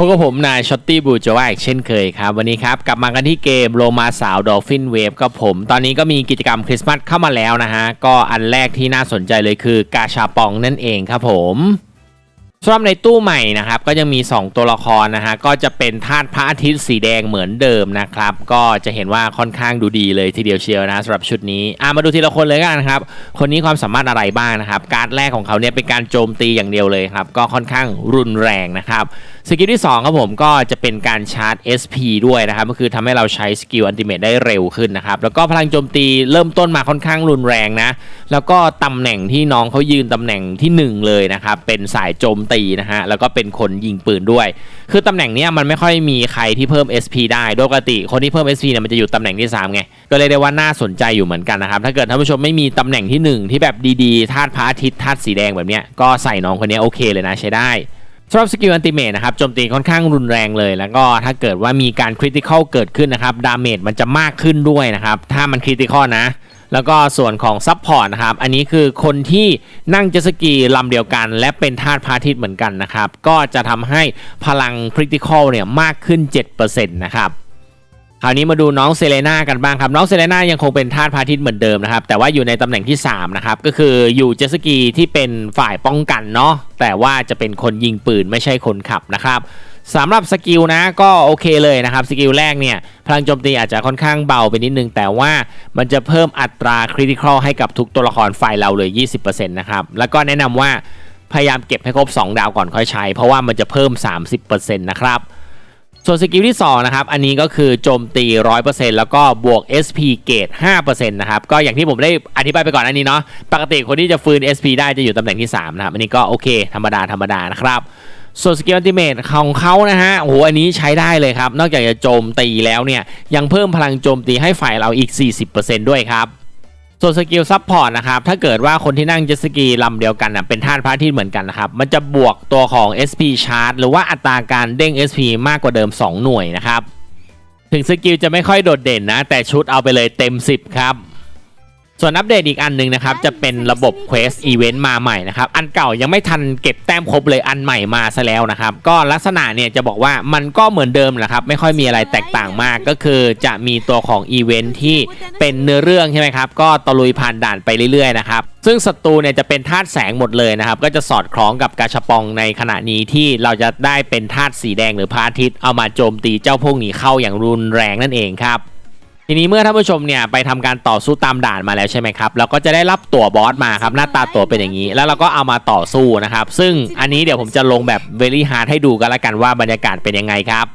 พบกับผมนายช็อตตี้บูจว่าอีกเช่นเคยครับ วันนี้ครับ กลับมากันที่เกมโลมาสาวดอลฟินเวฟกับผม ตอนนี้ก็มีกิจกรรมคริสต์มาสเข้ามาแล้วนะฮะ ก็อันแรกที่น่าสนใจเลยคือกาชาปองนั่นเองครับผมสำหรับในตู้ใหม่นะครับ ก็ยังมี 2 ตัวละครนะฮะ ก็จะเป็นธาตุพระอาทิตย์สีแดงเหมือนเดิมนะครับ ก็จะเห็นว่าค่อนข้างดูดีเลยทีเดียวเชียวนะสำหรับชุดนี้อะมาดูทีละคนเลยกันครับ คนนี้ความสามารถอะไรบ้างนะครับ การ์ดแรกของเขาเนี่ยเป็นการโจมตีอย่างเดียวเลยครับ ก็ค่อนข้างรุนแรงนะครับ สกิลที่ 2 ครับผมก็จะเป็นการชาร์จ SP ด้วยนะครับ ก็คือทำให้เราใช้สกิลอันติเมตได้เร็วขึ้นนะครับ แล้วก็พลังโจมตีเริ่มต้นมาค่อนข้างรุนแรงนะ แล้วก็ตำแหน่งที่น้องเขายืนตำแหน่งทีหนึ่1 เลยนะครับ เป็นสายโจมตีนะฮะ แล้วก็เป็นคนยิงปืนด้วย คือตำแหน่งนี้มันไม่ค่อยมีใครที่เพิ่ม SP ได้โดยปกติ คนที่เพิ่ม SP เนี่ยมันจะอยู่ตำแหน่งที่3ไงก็เลยได้ว่าน่าสนใจอยู่เหมือนกันนะครับถ้าเกิดท่านผู้ชมไม่มีตำแหน่งที่หนึ่งที่แบบดีๆธาตุพระอาทิตย์ธาตุสีแดงแบบเนี้ยก็ใส่น้องคนนี้โอเคเลยนะใช้ได้ สำหรับสกิลอันติเมทนะครับโจมตีค่อนข้างรุนแรงเลย แล้วก็ถ้าเกิดว่ามีการคริติคอลเกิดขึ้นนะครับดาเมจมันจะมากขึ้นด้วยนะครับ ถ้ามันคริติคอลนะ แล้วก็ส่วนของซับพอร์ตนะครับ อันนี้คือคนที่นั่งเจสกีลำเดียวกัน และเป็นธาตุพาทิตเหมือนกันนะครับ ก็จะทำให้พลังคริติคอลเนี่ยมากขึ้น 7%นะครับ คราวนี้มาดูน้องเซเลนากันบ้างครับ น้องเซเลนายังคงเป็นธาตุพาทิตเหมือนเดิมนะครับ แต่ว่าอยู่ในตำแหน่งที่ 3 นะครับ ก็คืออยู่เจสกีที่เป็นฝ่ายป้องกันเนาะแต่ว่าจะเป็นคนยิงปืนไม่ใช่คนขับนะครับสำหรับสกิลนะก็โอเคเลยนะครับ สกิลแรกเนี่ย พลังโจมตีอาจจะค่อนข้างเบาไปนิดนึง แต่ว่ามันจะเพิ่มอัตราคริติคอลให้กับทุกตัวละครฝ่ายเราเลย 20%นะครับ แล้วก็แนะนำว่าพยายามเก็บให้ครบ 2 ดาวก่อนค่อยใช้ เพราะว่ามันจะเพิ่ม 30%นะครับ ส่วนสกิลที่2นะครับ อันนี้ก็คือโจมตี 100%แล้วก็บวก SP เกรด5%นะครับ ก็อย่างที่ผมได้อธิบายไปก่อนอันนี้เนาะ ปกติคนที่จะฟื้น SP ได้จะอยู่ตำแหน่งที่ 3 นะครับ อันนี้ก็โอเค ธรรมดา ธรรมดานะครับส่วนสกิลอัลติเมทของเขานะฮะ โอ้โห อันนี้ใช้ได้เลยครับ นอกจากจะโจมตีแล้วเนี่ย ยังเพิ่มพลังโจมตีให้ฝ่ายเราอีก 40%ด้วยครับ ส่วนสกิลซับพอร์ตนะครับถ้าเกิดว่าคนที่นั่งเจ็ตสกีลำเดียวกันนะเป็นธาตุพระอาทิตย์เหมือนกันนะครับมันจะบวกตัวของ SP Charge หรือว่าอัตราการเด้ง SP มากกว่าเดิม 2 หน่วยนะครับถึงสกิลจะไม่ค่อยโดดเด่นนะ แต่ชุดเอาไปเลยเต็ม 10 ครับ ส่วนอัปเดตอีกอันหนึงนะครับ จะเป็นระบบ Quest Event มาใหม่นะครับ อันเก่ายังไม่ทันเก็บแต้มครบเลยอันใหม่มาซะแล้วนะครับ ก็ลักษณะเนี่ยจะบอกว่ามันก็เหมือนเดิมแหละครับ ไม่ค่อยมีอะไรแตกต่างมากก็คือจะมีตัวของอีเวนท์ที่เป็นเนื้อเรื่องใช่ไหมครับ ก็ตะลุยผ่านด่านไปเรื่อยๆนะครับซึ่งศัตรูเนี่ยจะเป็นธาตุแสงหมดเลยนะครับ ก็จะสอดคล้องกับกาชาปองในขณะนี้ที่เราจะได้เป็นธาตุสีแดงหรือพระอาทิตย์เอามาโจมตีเจ้าพวกนี้เข้าอย่างรุนแรงนั่นเองครับ ทีนี้เมื่อท่านผู้ชมเนี่ยไปทำการต่อสู้ตามด่านมาแล้วใช่ไหมครับเราก็จะได้รับตั๋วบอสมาครับหน้าตาตั๋วเป็นอย่างนี้ แล้วเราก็เอามาต่อสู้นะครับ ซึ่งอันนี้เดี๋ยวผมจะลงแบบเวลี่ฮาร์ดให้ดูกันละกันว่าบรรยากาศเป็นยังไงครับ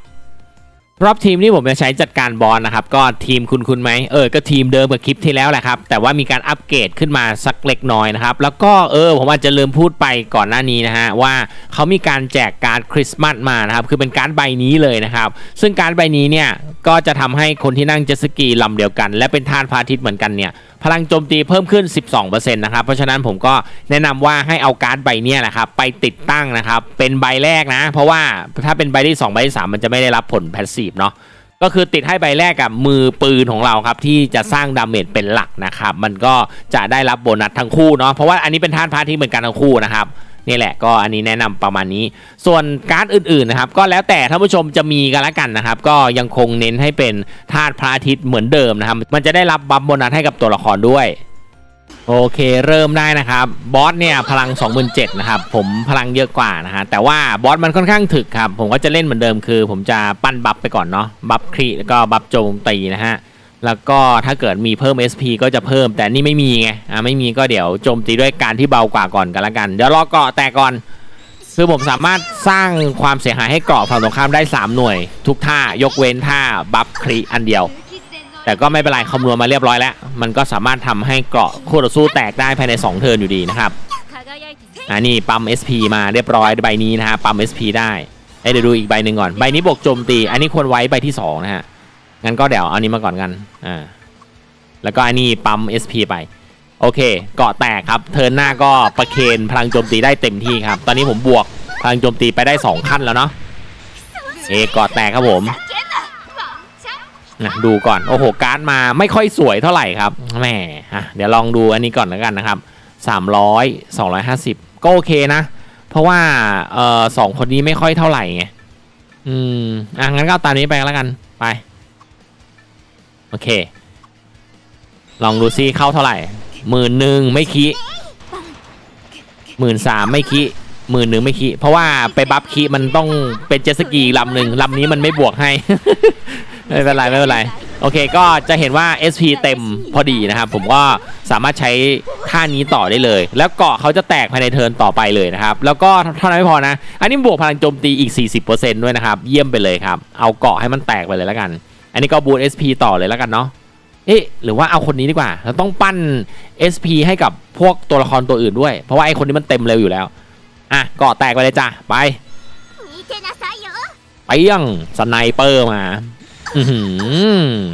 รอบทีมที่ผมจะใช้จัดการบอสนะครับ ก็ทีมคุณคุณไหมเออก็ทีมเดิมกับคลิปที่แล้วแหละครับ แต่ว่ามีการอัปเกรดขึ้นมาสักเล็กน้อยนะครับ แล้วก็เออผมอาจจะลืมพูดไปก่อนหน้านี้นะฮะว่าเขามีการแจกการ์ดคริสต์มาสมานะครับ คือเป็นการ์ดใบนี้เลยนะครับ ซึ่งการ์ดใบนี้เนี่ยก็จะทำให้คนที่นั่งเจสกีลำเดียวกัน และเป็นธาตุพาทิตย์เหมือนกันเนี่ยพลังโจมตีเพิ่มขึ้น 12%นะครับ เพราะฉะนั้นผมก็แนะนำว่าให้เอาการ์ดใบนี้แหละครับไปติดตั้งนะครับเป็นใบแรกนะ เพราะว่าถ้าเป็นใบที่2ใบที่3มันจะไม่ได้รับผลแพสซีฟเนาะก็คือติดให้ใบแรกกับมือปืนของเราครับ ที่จะสร้างดาเมจเป็นหลักนะครับ มันก็จะได้รับโบนัสทั้งคู่เนาะเพราะว่าอันนี้เป็นธาตุพระอาทิตย์เหมือนกันทั้งคู่นะครับนี่แหละก็อันนี้แนะนำประมาณนี้ ส่วนการ์ดอื่นๆนะครับ ก็แล้วแต่ท่านผู้ชมจะมีกันละกันนะครับ ก็ยังคงเน้นให้เป็นธาตุพระอาทิตย์เหมือนเดิมนะครับ มันจะได้รับบัฟโบนัสให้กับตัวละครด้วย โอเคเริ่มได้นะครับบอสเนี่ยพลัง 27,000นะครับผมพลังเยอะกว่านะฮะแต่ว่าบอสมันค่อนข้างถึกครับผมก็จะเล่นเหมือนเดิมคือ ผมจะปั้นบัฟไปก่อนเนาะบัฟครีแล้วก็บัฟโจมตีนะฮะแล้วก็ถ้าเกิดมีเพิ่ม SP ก็จะเพิ่ม แต่นี่ไม่มีไงอ่าไม่มีก็เดี๋ยวโจมตีด้วยการที่เบากว่าก่อนกันละกันเดี๋ยวรอเกาะแต่ก่อนคือผมสามารถสร้างความเสียหายให้เกาะฝั่งตรงข้ามได้ 3 หน่วย ทุกท่ายกเว้นท่าบัฟครีอันเดียว แต่ก็ไม่เป็นไรคำนวณมาเรียบร้อยแล้ว มันก็สามารถทำให้เกราะคู่ต่อสู้แตกได้ภายใน 2 เทิร์นอยู่ดีนะครับอ่านี่ปั๊ม SP มาเรียบร้อยใบนี้นะฮะปั๊ม SP ได้เอ้ยเดี๋ยวดูอีกใบหนึ่งก่อน ใบนี้บวกโจมตี อันนี้ควรไว้ใบที่ 2 นะฮะ งั้นก็เดี๋ยวเอานี้มาก่อนกัน อ่า แล้วก็อันนี้ปั๊ม SP ไป โอเค เกาะแตกครับ เทิร์นหน้าก็ประเคนพลังโจมตีได้เต็มที่ครับ ตอนนี้ผมบวกพลังโจมตีไปได้ 2 ขั้นแล้วเนาะ เอะเกาะแตกครับผม นะดูก่อน โอ้โห การ์ดมาไม่ค่อยสวยเท่าไหร่ครับแหมอะเดี๋ยวลองดูอันนี้ก่อนแล้วกันนะครับ 300 250 ก็โอเคนะ เพราะว่าเอ่อสองคนนี้ไม่ค่อยเท่าไหร่ไง อืม อะ งั้นก็ตามนี้ไปแล้วกัน ไป โอเค ลองดูซิเข้าเท่าไหร่หมื่นหนึ่งไม่คิหมื่นสามไม่คิหมื่นหนึ่งไม่คิเพราะว่าไปบัฟคิมันต้องเป็นเจสกีลำหนึ่งลำนี้มันไม่บวกให้ ไม่เป็นไรไม่เป็นไรโอเคก็จะเห็นว่า SP เต็มพอดีนะครับ ผมก็สามารถใช้ท่านี้ต่อได้เลย แล้วเกาะเขาจะแตกภายในเทิร์นต่อไปเลยนะครับ แล้วก็เท่านั้นไม่พอนะ อันนี้บวกพลังโจมตีอีก 40%ด้วยนะครับ เยี่ยมไปเลยครับ เอาเกาะให้มันแตกไปเลยแล้วกัน อันนี้ก็บูท SP ต่อเลยแล้วกันเนาะเอ๊หรือว่าเอาคนนี้ดีกว่า เราต้องปั้น SP ให้กับพวกตัวละครตัวอื่นด้วย เพราะว่าไอ้คนนี้มันเต็มเร็วอยู่แล้วอะเกาะแตกไปเลยจ้ะไปไปยังสไนเปอร์มา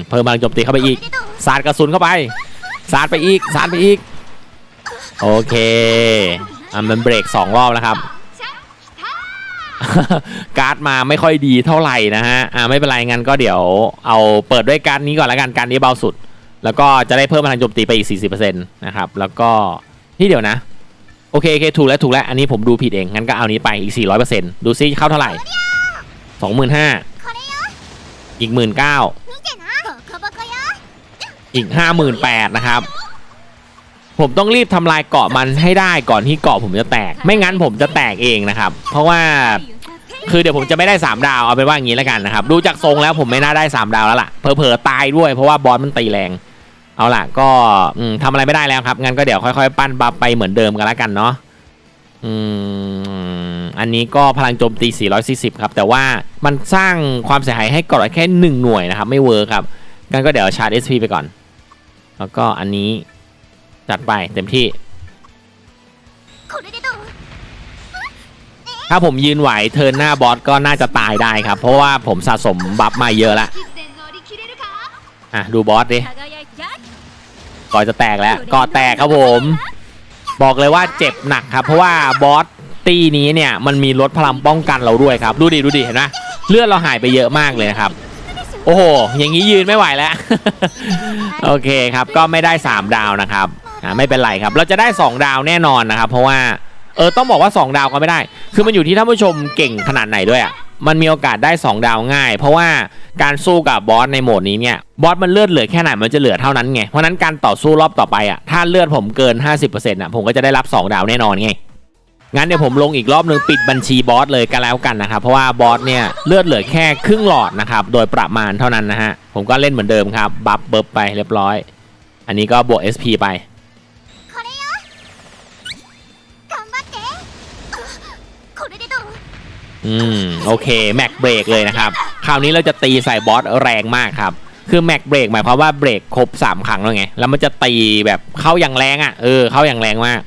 เพิ่มพลังโจมตีเข้าไปอีก สาดกระสุนเข้าไป สาดไปอีก สาดไปอีก โอเค อะมันเบรกสองรอบนะครับ การ์ดมาไม่ค่อยดีเท่าไหร่นะฮะ อ่าไม่เป็นไรงั้นก็เดี๋ยวเอาเปิดด้วยการ์ดนี้ก่อนละกัน การ์ดนี้เบาสุด แล้วก็จะได้เพิ่มพลังโจมตีไปอีก 40%นะครับ แล้วก็ที่เดี๋ยวนะ โอเคโอเคถูกแล้วถูกแล้ว อันนี้ผมดูผิดเอง งั้นก็เอานี้ไปอีก 400%ดูซิเข้าเท่าไหร่ 25,000 อีกหมื่นเก้าอีกห้าหมื่นแปดนะครับ ผมต้องรีบทำลายเกาะมันให้ได้ก่อนที่เกาะผมจะแตก ไม่งั้นผมจะแตกเองนะครับ เพราะว่าคือเดี๋ยวผมจะไม่ได้ 3 ดาวเอาเป็นว่างี้แล้วกันนะครับ ดูจากทรงแล้วผมไม่น่าได้ 3 ดาวแล้วล่ะเผลอๆตายด้วยเพราะว่าบอสมันตีแรง เอาล่ะก็ทำอะไรไม่ได้แล้วครับงั้นก็เดี๋ยวค่อยๆ ปั้นบัฟไปเหมือนเดิมกันแล้วกันเนาะ อืม อันนี้ก็พลังโจมตี 440 ครับ แต่ว่ามันสร้างความเสียหายให้ก่อนแค่ 1 หน่วยนะครับ ไม่เวิร์ครับงั้นก็เดี๋ยวชาร์จ SP ไปก่อน แล้วก็อันนี้จัดไปเต็มที่ ถ้าผมยืนไหวเทินหน้าบอสก็น่าจะตายได้ครับ เพราะว่าผมสะสมบัฟมาเยอะละอะ ดูบอสดิก่อนจะแตกแล้วก่อแตกครับผม บอกเลยว่าเจ็บหนักครับ เพราะว่าบอสตีนี้เนี่ยมันมีลดพลังป้องกันเราด้วยครับ ดูดิดูดิเห็นไหมเลือดเราหายไปเยอะมากเลยนะครับ โอ้โห อย่างนี้ยืนไม่ไหวแล้ว โอเคครับ ก็ไม่ได้ 3 ดาวนะครับอ่าไม่เป็นไรครับ เราจะได้ 2 ดาวแน่นอนนะครับ เพราะว่า เออ ต้องบอกว่า 2 ดาวก็ไม่ได้ คือมันอยู่ที่ท่านผู้ชมเก่งขนาดไหนด้วยอะ มันมีโอกาสได้ 2 ดาวง่าย เพราะว่าการสู้กับบอสในโหมดนี้เนี่ยบอสมันเลือดเหลือแค่ไหนมันจะเหลือเท่านั้นไง เพราะนั้นการต่อสู้รอบต่อไปอะ่ะถ้าเลือดผมเกิน 50%อะผมก็จะได้รับ 2 ดาวแน่นอนไงงั้นเดี๋ยวผมลงอีกรอบนึงปิดบัญชีบอสเลยกันแล้วกันนะครับเพราะว่าบอสเนี่ยเลือดเหลือแค่ครึ่งหลอดนะครับโดยประมาณเท่านั้นนะฮะผมก็เล่นเหมือนเดิมครับบัฟเบิร์บไปเรียบร้อย อันนี้ก็บวก SP ไป อืมโอเคแม็กเบรกเลยนะครับคราวนี้เราจะตีใส่บอสแรงมากครับคือแม็กเบรกหมายความว่าเบรกครบ3ครั้งแล้วไงแล้วมันจะตีแบบเข้าอย่างแรงอะ่ะเออเข้าอย่างแรงมาก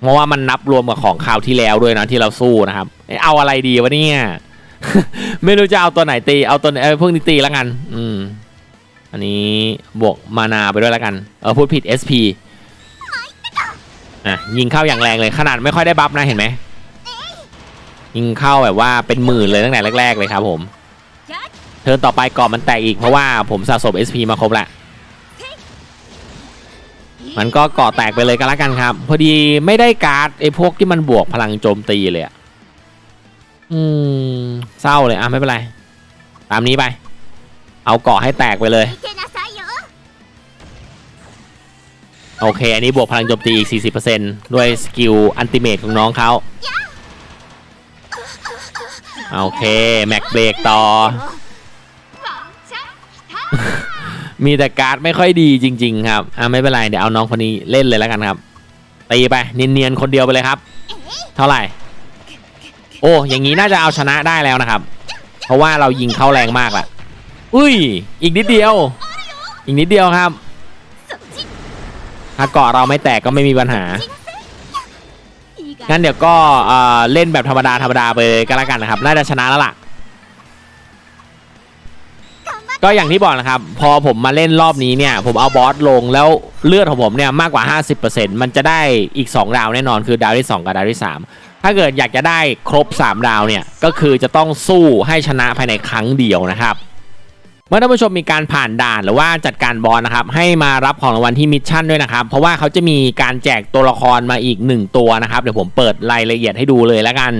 เพราะว่ามันนับรวมกับของคราวที่แล้วด้วยนะที่เราสู้นะครับเอาอะไรดีวะเนี่ยไม่รู้จะเอาตัวไหนตีเอาตัวเออพิ่งตีแล้วกัน อืม อันนี้บวกมานาไปด้วยแล้วกันเออพูดผิด SP อะยิงเข้าอย่างแรงเลยขนาดไม่ค่อยได้บัฟนะเห็นไหม ยิงเข้าแบบว่าเป็นหมื่นเลยตั้งแต่แรก ๆ เลยครับผมเทิร์นต่อไปก่อนมันแตกอีกเพราะว่าผมสะสม SP มาครบละมันก็ก่อแตกไปเลยก็แล้วกันครับ พอดีไม่ได้การ์ดไอ้พวกที่มันบวกพลังโจมตีเลยอืมเศร้าเลยอะไม่เป็นไร ตามนี้ไป เอาเกาะให้แตกไปเลย โอเค อันนี้บวกพลังโจมตีอีก40%ด้วยสกิลอันติเมตของน้องเขา โอเค แม็กเบรกต่อ มีแต่การ์ดไม่ค่อยดีจริง ๆ ครับอ่าไม่เป็นไรเดี๋ยวเอาน้องคนนี้เล่นเลยแล้วกันครับตีไปเนียนๆคนเดียวไปเลยครับ เท่าไหร่ โอ้อย่างนี้น่าจะเอาชนะได้แล้วนะครับ เพราะว่าเรายิงเข้าแรงมากละอุ้ย อีกนิดเดียว อีกนิดเดียวครับ ถ้าเกาะเราไม่แตกก็ไม่มีปัญหา งั้นเดี๋ยวก็เล่นแบบธรรมดาธรรมดาไปก็แล้วกันนะครับ น่าจะชนะแล้วล่ะ ก็อย่างที่บอกนะครับ พอผมมาเล่นรอบนี้เนี่ย ผมเอาบอสลงแล้วเลือดของผมเนี่ยมากกว่า 50%มันจะได้อีก 2 ดาวแน่นอนคือดาวที่ 2 กับดาวที่ 3 ถ้าเกิดอยากจะได้ครบ 3 ดาวเนี่ย ก็คือจะต้องสู้ให้ชนะภายในครั้งเดียวนะครับ เมื่อท่านผู้ชมมีการผ่านด่านหรือว่าจัดการบอลนะครับให้มารับของรางวัลที่มิชชั่นด้วยนะครับ เพราะว่าเขาจะมีการแจกตัวละครมาอีก 1 ตัวนะครับเดี๋ยวผมเปิดรายละเอียดให้ดูเลยแล้วกัน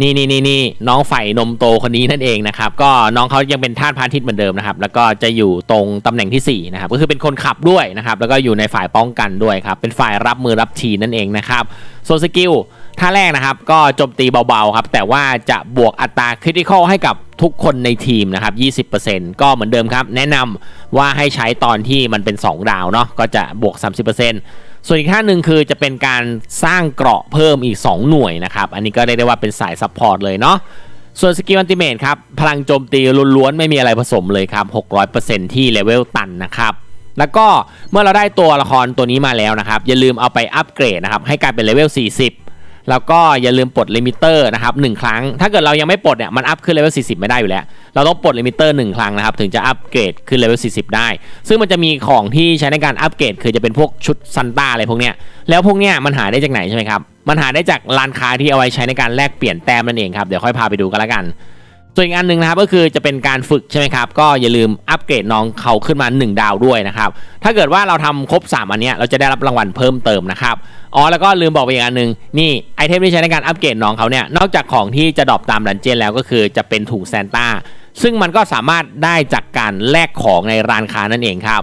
นี่นี่นี่นี่น้องไฝ่นมโตคนนี้นั่นเองนะครับก็น้องเขายังเป็นทาสพาณิชย์เหมือนเดิมนะครับแล้วก็จะอยู่ตรงตำแหน่งที่สี่นะครับก็คือเป็นคนขับด้วยนะครับแล้วก็อยู่ในฝ่ายป้องกันด้วยครับเป็นฝ่ายรับมือรับทีนั่นเองนะครับส่วนสกิล ท่าแรกนะครับก็โจมตีเบาๆครับแต่ว่าจะบวกอัตราคริติคอลให้กับทุกคนในทีมนะครับ 20%ก็เหมือนเดิมครับ แนะนำว่าให้ใช้ตอนที่มันเป็น 2 ดาวเนาะก็จะบวก 30%ส่วนอีกท่าหนึ่งคือจะเป็นการสร้างเกราะเพิ่มอีก 2 หน่วยนะครับ อันนี้ก็เรียกได้ว่าเป็นสายซัพพอร์ตเลยเนาะส่วนสกิลอันติเมทครับ พลังโจมตีล้วนๆ ไม่มีอะไรผสมเลยครับ 600%ที่เลเวลตันนะครับ แล้วก็เมื่อเราได้ตัวละครตัวนี้มาแล้วนะครับ อย่าลืมเอาไปอัปเกรดนะครับ ให้กลายเป็นเลเวล40 แล้วก็อย่าลืมปลดลิมิเตอร์นะครับหนึ่งครั้ง ถ้าเกิดเรายังไม่ปลดเนี่ยมันอัพขึ้นเลเวล40 ไม่ได้อยู่แล้ว เราต้องปลดลิมิเตอร์หนึ่งครั้งนะครับถึงจะอัปเกรดขึ้นเลเวล40 ได้ ซึ่งมันจะมีของที่ใช้ในการอัปเกรดคือจะเป็นพวกชุดซันต้าอะไรพวกเนี้ยแล้วพวกเนี้ยมันหาได้จากไหนใช่ไหมครับมันหาได้จากร้านค้าที่เอาไว้ใช้ในการแลกเปลี่ยนแต้มนั่นเองครับเดี๋ยวค่อยพาไปดูกันละกัน ส่วนอีกอันหนึ่งนะครับก็คือจะเป็นการฝึกใช่ไหมครับ ก็อย่าลืมอัปเกรดน้องเขาขึ้นมา 1 ดาวด้วยนะครับ ถ้าเกิดว่าเราทำครบ 3 อันเนี้ยเราจะได้รับรางวัลเพิ่มเติมนะครับอ๋อแล้วก็ลืมบอกไปอีกอันหนึ่งนี่ไอเทมที่ใช้ในการอัปเกรดน้องเขาเนี่ยนอกจากของที่จะดรอปตามดันเจียนแล้วก็คือจะเป็นถุงแซนต้าซึ่งมันก็สามารถได้จากการแลกของในร้านค้านั่นเองครับ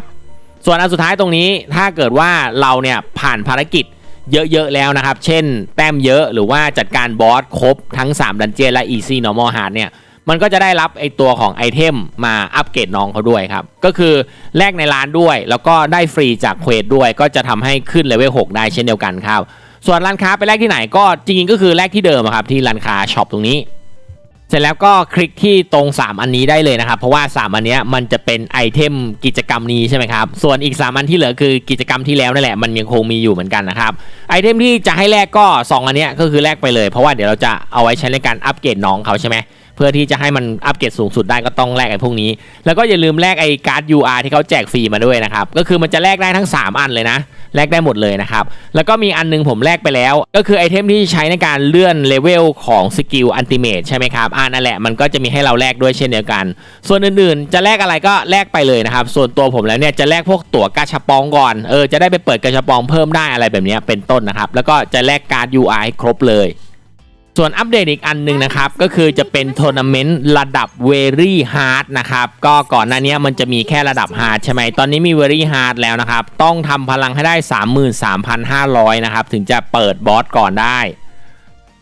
ส่วนอันสุดท้ายตรงนี้ถ้าเกิดว่าเราเนี่ยผ่านภารกิจเยอะ ๆ แล้วนะครับ เช่น แต้มเยอะหรือว่าจัดการบอสครบทั้ง 3 ดันเจียนและ Easy Normal Hard เนี่ย มันก็จะได้รับไอตัวของไอเทมมาอัปเกรดน้องเขาด้วยครับ ก็คือแลกในร้านด้วย แล้วก็ได้ฟรีจากเควสด้วย ก็จะทำให้ขึ้นเลเวล6ได้เช่นเดียวกันครับ ส่วนร้านค้าไปแลกที่ไหนก็จริงๆก็คือแลกที่เดิมครับที่ร้านค้าช็อปตรงนี้ เสร็จแล้วก็คลิกที่ตรง 3 อันนี้ได้เลยนะครับ เพราะว่า 3 อันนี้มันจะเป็นไอเทมกิจกรรมนี้ใช่ไหมครับ ส่วนอีก 3 อันที่เหลือคือกิจกรรมที่แล้วนั่นแหละมันยังคงมีอยู่เหมือนกันนะครับไอเทมที่จะให้แลกก็ 2 อันนี้ก็คือแลกไปเลย เพราะว่าเดี๋ยวเราจะเอาไว้ใช้ในการอัปเกรดน้องเขาใช่ไหม เพื่อที่จะให้มันอัปเกรดสูงสุดได้ก็ต้องแลกไอ้พวกนี้ แล้วก็อย่าลืมแลกไอ้การ์ด UR ที่เขาแจกฟรีมาด้วยนะครับ ก็คือมันจะแลกได้ทั้ง 3 อันเลยนะ แลกได้หมดเลยนะครับ แล้วก็มีอันนึงผมแลกไปแล้ว ก็คือไอเทมที่ใช้ในการเลื่อนเลเวลของสกิลอันติเมทใช่ไหมครับอ่านั่นแหละมันก็จะมีให้เราแลกด้วยเช่นเดียวกัน ส่วนอื่นๆ จะแลกอะไรก็แลกไปเลยนะครับ ส่วนตัวผมแล้วเนี่ยจะแลกพวกตั๋วกาชาปองก่อน เออจะได้ไปเปิดกาชาปองเพิ่มได้อะไรแบบนี้เป็นต้นนะครับ แล้วก็จะแลกการ์ด UI ครบเลย ส่วนอัปเดตอีกอันหนึ่งนะครับ ก็คือจะเป็นทัวร์นาเมนต์ระดับ Very Hard นะครับก็ก่อนหน้านี้มันจะมีแค่ระดับ Hard ใช่ไหมตอนนี้มี Very Hard แล้วนะครับ ต้องทำพลังให้ได้ 33,500 นะครับ ถึงจะเปิดบอสก่อนได้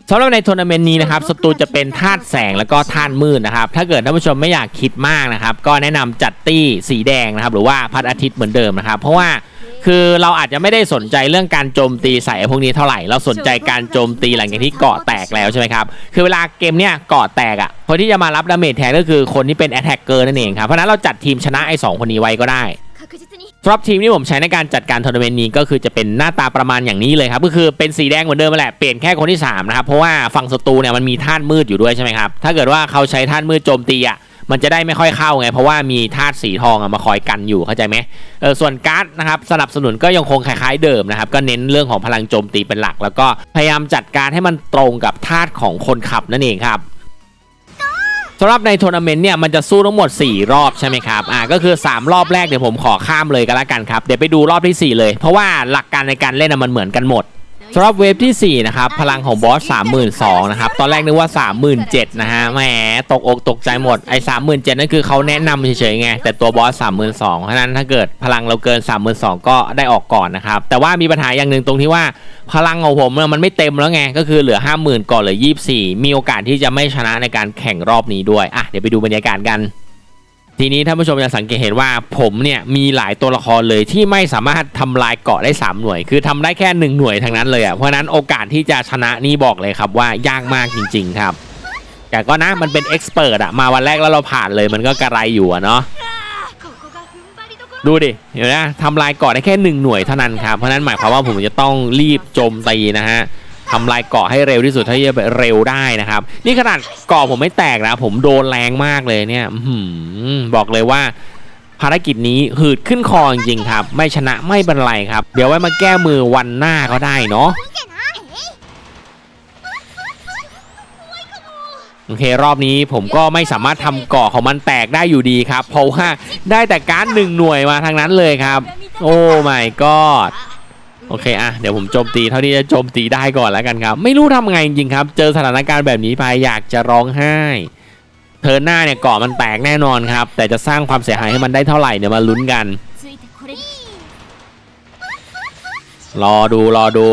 สำหรับในทัวร์นาเมนต์นี้นะครับศัตรูจะเป็นธาตุแสงแล้วก็ธาตุมืดนะครับ ถ้าเกิดท่านผู้ชมไม่อยากคิดมากนะครับ ก็แนะนำจัดตี้สีแดงนะครับ หรือว่าพัดอาทิตย์เหมือนเดิมนะครับ เพราะว่าคือเราอาจจะไม่ได้สนใจเรื่องการโจมตีใส่พวกนี้เท่าไหร่ เราสนใจการโจมตีหลังจากที่เกาะแต กแล้วใช่ไหมครับ คือเวลาเกมเนี่ยเกาะแตกอะ่ะ คนที่จะมารับดาเมจแทนก็คือคนที่เป็นแอตแทกเกอร์นั่นเองครับ เพราะนั้นเราจัดทีมชนะไอ้สองคนนี้ไว้ก็ได้สำหรับทีมที่ผมใช้ในการจัดการทัวร์นาเมนต์นี้ก็คือจะเป็นหน้าตาประมาณอย่างนี้เลยครับก็คือเป็นสีแดงเหมือนเดิมแหละเปลี่ยนแค่คนที่3นะครับเพราะว่าฝั่งศัตรูเนี่ยมันมีท่านมืดอยู่ด้วยใช่ไหมครับถ้าเกิดว่าเขาใช้ท่านมืดโจมตีอะ มันจะได้ไม่ค่อยเข้าไง เพราะว่ามีธาตุสีทองอมาคอยกันอยู่เข้าใจไหมเออส่วนการ์ดนะครับสนับสนุนก็ยังคงคล้ายๆเดิมนะครับ ก็เน้นเรื่องของพลังโจมตีเป็นหลัก แล้วก็พยายามจัดการให้มันตรงกับธาตุของคนขับนั่นเองครับสำหรับในทัวร์นาเมนต์เนี่ยมันจะสู้ทั้งหมด 4 รอบใช่ไหมครับ อ่าก็คือ 3 รอบแรกเดี๋ยวผมขอข้ามเลยก็แล้วกันครับ เดี๋ยวไปดูรอบทีสี่4 เลย เพราะว่าหลักการในการเล่นมันเหมือนกันหมด สำหรับเวฟที่ 4 นะครับ พลังของบอส 32,000นะครับ ตอนแรกนึกว่า 37,000นะฮะแหมตกอกตกใจหมดไอ้37,000นั่นคือเขาแนะนำเฉยๆไง แต่ตัวบอส 32,000เพราะฉะนั้นถ้าเกิดพลังเราเกิน 32,000 ก็ได้ออกก่อนนะครับ แต่ว่ามีปัญหาอย่างหนึ่งตรงที่ว่าพลังของผมเนี่ยมันไม่เต็มแล้วไง ก็คือเหลือ 50,000 ก่อนเหลือ 24มีโอกาสที่จะไม่ชนะในการแข่งรอบนี้ด้วยอะเดี๋ยวไปดูบรรยากาศกัน ทีนี้ท่านผู้ชมจะสังเกตเห็นว่าผมเนี่ยมีหลายตัวละครเลยที่ไม่สามารถทำลายเกาะได้ 3 หน่วย คือทำได้แค่ 1 หน่วยทางนั้นเลยอะ่ะเพราะนั้นโอกาสที่จะชนะนี่บอกเลยครับว่ายากมากจริง ๆครับ แต่ก็นะมันเป็นเอ็กซ์เพรสอะมาวันแรกแล้วเราผ่านเลยมันก็กระไรอยู่อะเนาะดูดิเดี๋ยวนะทำลายเกาะได้แค่ 1 หน่วยเท่านั้นครับเพราะนั้นหมายความว่าผมจะต้องรีบโจมตีนะฮะ ทำลายเกาะให้เร็วที่สุดเท่าที่จะเร็วได้นะครับ นี่ขนาดเกาะผมไม่แตกนะ ผมโดนแรงมากเลยเนี่ยบอกเลยว่าภารกิจนี้หืดขึ้นคอจริงครับ ไม่ชนะไม่บรรลัยครับ เดี๋ยวไว้มาแก้มือวันหน้าก็ได้เนาะโอเค รอบนี้ผมก็ไม่สามารถทำเกาะของมันแตกได้อยู่ดีครับ เพราะว่าได้แต่การหนึ่งหน่วยมาทางนั้นเลยครับ โอ้ my god โอเคอะเดี๋ยวผมโจมตีเท่าที่จะโจมตีได้ก่อนแล้วกันครับ ไม่รู้ทำไงจริงครับ เจอสถานการณ์แบบนี้ไปอยากจะร้องไห้ เธอหน้าเนี่ยเกาะมันแตกแน่นอนครับ แต่จะสร้างความเสียหายให้มันได้เท่าไหร่เนี่ยมาลุ้นกัน รอดูรอดู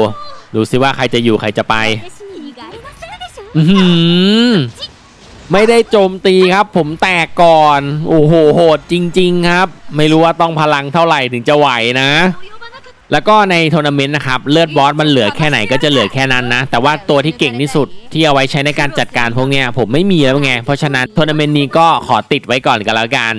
ดูซิว่าใครจะอยู่ใครจะไปไม่ได้โจมตีครับ ผมแตกก่อน โอ้โหโหดจริง ๆ ครับ ไม่รู้ว่าต้องพลังเท่าไหร่ถึงจะไหวนะ แล้วก็ในทัวร์นาเมนต์นะครับ เลือดบอสมันเหลือแค่ไหนก็จะเหลือแค่นั้นนะ แต่ว่าตัวที่เก่งที่สุดที่เอาไว้ใช้ในการจัดการพวกเนี้ยผมไม่มีแล้วไง เพราะฉะนั้นทัวร์นาเมนต์นี้ก็ขอติดไว้ก่อนกันแล้วกัน